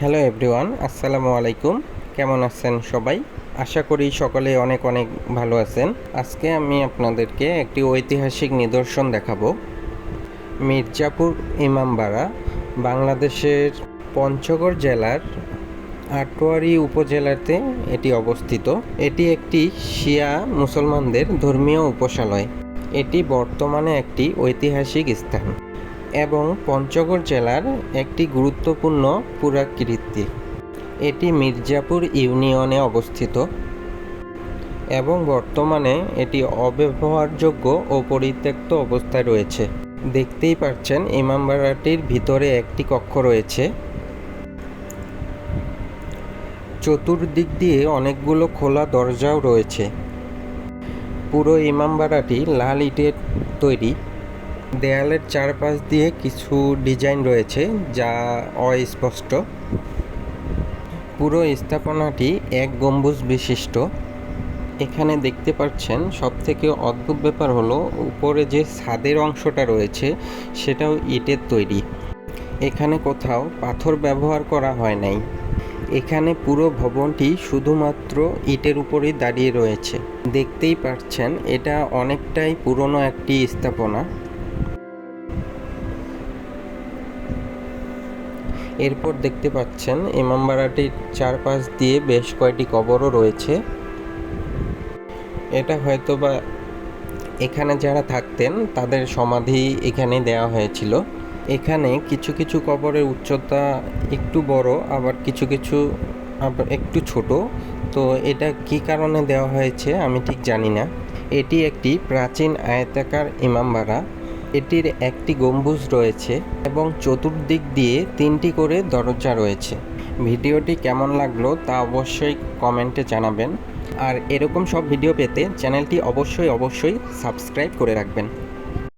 Hello everyone, আসসালামু আলাইকুম। কেমন আছেন সবাই? আশা করি সকলে অনেক অনেক ভালো আছেন। আজকে আমি আপনাদেরকে একটি ঐতিহাসিক নিদর্শন দেখাবো। মির্জাপুর ইমামবাড়া, বাংলাদেশের পঞ্চগড় জেলার আটোয়ারি উপজেলাতে এটি অবস্থিত। এটি একটি শিয়া মুসলমানদের ধর্মীয় উপাসালয়। এটি বর্তমানে একটি ঐতিহাসিক স্থান। এবং পঞ্চগড় জেলার একটি গুরুত্বপূর্ণ পুরাকীর্তি এটি মির্জাপুর ইউনিয়নে অবস্থিত এবং বর্তমানে এটি অব্যবহারযোগ্য ও পরিত্যক্ত অবস্থায় রয়েছে। দেখতেই পাচ্ছেন ইমামবাড়াটির ভিতরে একটি কক্ষ রয়েছে। চতুর্দিক দিয়ে অনেকগুলো খোলা দরজাও রয়েছে। পুরো ইমামবাড়াটি লাল ইটের তৈরি। দেয়ালের চারপাশ দিয়ে কিছু ডিজাইন রয়েছে যা অস্পষ্ট। পুরো স্থাপনাটি এক গম্বুজ বিশিষ্ট। এখানে দেখতে পাচ্ছেন সবথেকে অদ্ভুত ব্যাপার হলো, উপরে যে ছাদের অংশটা রয়েছে, সেটাও ইটের তৈরি। এখানে কোথাও পাথর ব্যবহার করা হয় নাই। এখানে পুরো ভবনটি শুধুমাত্র ইটের উপরেই দাঁড়িয়ে রয়েছে। দেখতেই পাচ্ছেন, এটা অনেকটাই পুরনো একটি স্থাপনা। এরপর দেখতে পাচ্ছেন ইমামবাড়াটির চারপাশ দিয়ে বেশ কয়েকটি কবরও রয়েছে। এটা হয়তো বা এখানে যারা থাকতেন, তাদের সমাধি এখানে দেওয়া হয়েছিল। এখানে কিছু কিছু কবরের উচ্চতা একটু বড়, আবার কিছু কিছু আবার একটু ছোট। তো এটা কি কারণে দেওয়া হয়েছে আমি ঠিক জানি না। এটি একটি প্রাচীন আয়তাকার ইমামবাড়া এটির একটি গম্বুজ রয়েছে এবং চতুর্দিক দিয়ে তিনটি করে দরজা রয়েছে। ভিডিওটি কেমন লাগল তা অবশ্যই কমেন্টে জানাবেন। আর এরকম সব ভিডিও পেতে চ্যানেলটি অবশ্যই অবশ্যই সাবস্ক্রাইব করে রাখবেন।